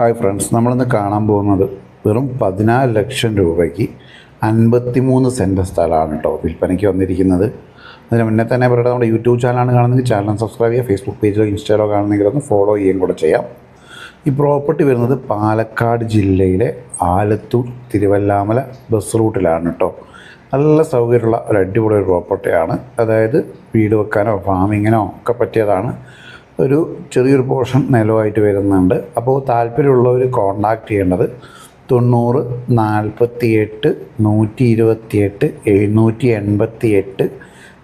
Hi friends നമ്മളിന്ന് കാണാൻ പോകുന്നത് വെറും പതിനാല് ലക്ഷം രൂപയ്ക്ക് അൻപത്തിമൂന്ന് സെന്റ് സ്ഥലമാണ് കേട്ടോ വിൽപ്പനയ്ക്ക് വന്നിരിക്കുന്നത്. അതിന് മുന്നേ തന്നെ പറയുന്നത് നമ്മുടെ യൂട്യൂബ് ചാനലാണ് കാണുന്നെങ്കിൽ ചാനൽ സബ്സ്ക്രൈബ് ചെയ്യുക ഫേസ്ബുക്ക് പേജിലോ ഇൻസ്റ്റാഗ്രോ കാണുന്നെങ്കിൽ ഒന്ന് ഫോളോ ചെയ്യുകയും കൂടെ ചെയ്യാം. ഈ പ്രോപ്പർട്ടി വരുന്നത് പാലക്കാട് ജില്ലയിലെ ആലത്തൂർ തിരുവല്ലാമല ബസ് റൂട്ടിലാണ് കേട്ടോ. നല്ല സൗകര്യമുള്ള ഒരു അടിപൊളി പ്രോപ്പർട്ടിയാണ്. അതായത് വീട് വെക്കാനോ ഫാമിങ്ങിനോ ഒക്കെ പറ്റിയതാണ്. ഒരു ചെറിയൊരു പോർഷൻ നിലവായിട്ട് വരുന്നുണ്ട്. അപ്പോൾ താല്പര്യമുള്ളവർ കോണ്ടാക്ട് ചെയ്യേണ്ടത് തൊണ്ണൂറ് നാൽപ്പത്തി എട്ട് നൂറ്റി ഇരുപത്തി എട്ട് എഴുന്നൂറ്റി എൺപത്തി എട്ട്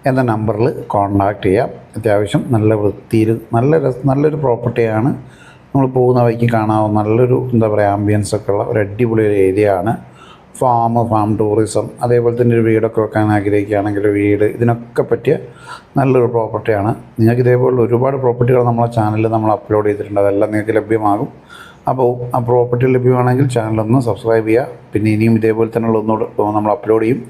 എന്ന നമ്പറിൽ കോണ്ടാക്ട് ചെയ്യാം. അത്യാവശ്യം നല്ല വൃത്തിയിൽ നല്ല രസ നല്ലൊരു പ്രോപ്പർട്ടിയാണ് നമ്മൾ പോകുന്ന വഴിക്ക് കാണാവുന്ന നല്ലൊരു എന്താ പറയുക ആംബിയൻസ് ഒക്കെ ഉള്ള ഒരു അടിപൊളി ഏരിയ ആണ്. ഫാം ഫാം ടൂറിസം അതേപോലെ തന്നെ ഒരു വീടൊക്കെ വെക്കാൻ ആഗ്രഹിക്കുകയാണെങ്കിൽ വീട് ഇതിനൊക്കെ പറ്റിയ നല്ലൊരു പ്രോപ്പർട്ടിയാണ് നിങ്ങൾക്ക് ഇതേപോലെ ഒരുപാട് പ്രോപ്പർട്ടികൾ നമ്മളെ ചാനലിൽ നമ്മൾ അപ്ലോഡ് ചെയ്തിട്ടുണ്ട്. അതെല്ലാം നിങ്ങൾക്ക് ലഭ്യമാകും. അപ്പോൾ ആ പ്രോപ്പർട്ടി ലഭ്യമാണെങ്കിൽ ചാനലൊന്ന് സബ്സ്ക്രൈബ് ചെയ്യുക. പിന്നെ ഇനിയും ഇതേപോലെ തന്നെയുള്ള ഒന്നുകൂടെ നമ്മൾ അപ്ലോഡ് ചെയ്യും.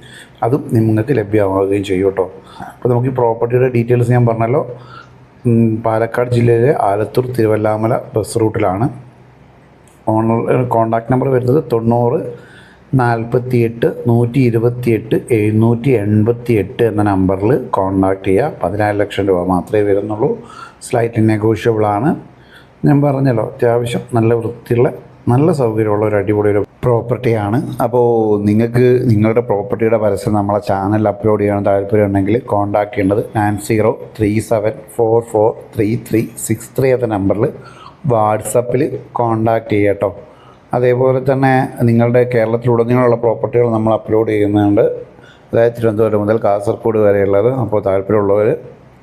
അതും നിങ്ങൾക്ക് ലഭ്യമാവുകയും ചെയ്യും കേട്ടോ. അപ്പോൾ നമുക്ക് ഈ പ്രോപ്പർട്ടിയുടെ ഡീറ്റെയിൽസ് ഞാൻ പറഞ്ഞല്ലോ. പാലക്കാട് ജില്ലയിലെ ആലത്തൂർ തിരുവല്ലാമല ബസ് റൂട്ടിലാണ് ഓണർ കോണ്ടാക്ട് നമ്പർ വരുന്നത് തൊണ്ണൂറ് നാൽപ്പത്തി എട്ട് നൂറ്റി ഇരുപത്തി എട്ട് എഴുന്നൂറ്റി എൺപത്തി എട്ട് എന്ന നമ്പറിൽ കോണ്ടാക്ട് ചെയ്യുക പതിനാല് ലക്ഷം രൂപ മാത്രമേ വരുന്നുള്ളൂ. സ്ലൈറ്റ് നെഗോഷ്യബിൾ ആണ്. ഞാൻ പറഞ്ഞല്ലോ അത്യാവശ്യം നല്ല വൃത്തിയുള്ള നല്ല സൗകര്യമുള്ള ഒരു അടിപൊളി ഒരു പ്രോപ്പർട്ടിയാണ് അപ്പോൾ നിങ്ങൾക്ക് നിങ്ങളുടെ പ്രോപ്പർട്ടിയുടെ പരസ്യം നമ്മളെ ചാനൽ അപ്ലോഡ് ചെയ്യാൻ താല്പര്യമുണ്ടെങ്കിൽ കോൺടാക്ട് ചെയ്യേണ്ടത് nine zero three seven four four three three six three എന്ന നമ്പറിൽ വാട്സപ്പിൽ കോൺടാക്ട് ചെയ്യാം കേട്ടോ അതേപോലെ തന്നെ നിങ്ങളുടെ കേരളത്തിലുടനീളമുള്ള പ്രോപ്പർട്ടികൾ നമ്മൾ അപ്ലോഡ് ചെയ്യുന്നുണ്ട്. അതായത് തിരുവനന്തപുരം മുതൽ കാസർഗോഡ് വരെയുള്ളത് അപ്പോൾ താല്പര്യമുള്ളവർ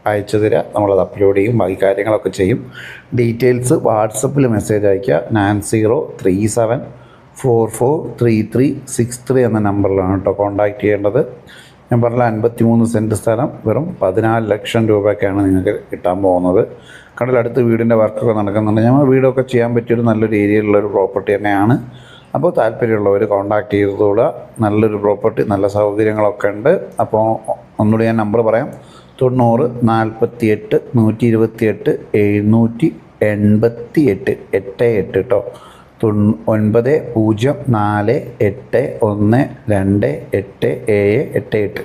അയച്ചു തരിക. നമ്മളത് അപ്ലോഡ് ചെയ്യും. ബാക്കി കാര്യങ്ങളൊക്കെ ചെയ്യും. ഡീറ്റെയിൽസ് വാട്സപ്പിൽ മെസ്സേജ് അയയ്ക്കുക. Nine zero three seven four four three three six three എന്ന നമ്പറിലാണ് കേട്ടോ കോൺടാക്റ്റ് ചെയ്യേണ്ടത്. ഞാൻ പറഞ്ഞ അൻപത്തി മൂന്ന് സെന്റ് സ്ഥലം വെറും പതിനാല് ലക്ഷം രൂപയ്ക്കാണ് നിങ്ങൾക്ക് കിട്ടാൻ പോകുന്നത്. കടലടുത്ത് വീടിന്റെ വർക്കൊക്കെ നടക്കുന്നുണ്ട്. ഞങ്ങൾ വീടൊക്കെ ചെയ്യാൻ പറ്റിയൊരു നല്ലൊരു ഏരിയയിലുള്ളൊരു പ്രോപ്പർട്ടി തന്നെയാണ്. അപ്പോൾ താല്പര്യമുള്ളവർ കോൺടാക്റ്റ് ചെയ്തോളുക. നല്ലൊരു പ്രോപ്പർട്ടി നല്ല സൗകര്യങ്ങളൊക്കെ ഉണ്ട്. അപ്പോൾ ഒന്നുകൂടി ഞാൻ നമ്പർ പറയാം. തൊണ്ണൂറ് നാൽപ്പത്തി എട്ട് നൂറ്റി ഇരുപത്തി എട്ട് എഴുന്നൂറ്റി എൺപത്തി എട്ട് എട്ട് എട്ട് കേട്ടോ ഒൻപത് പൂജ്യം നാല് എട്ട് ഒന്ന് രണ്ട് എട്ട് ഏഴ് എട്ട് എട്ട്.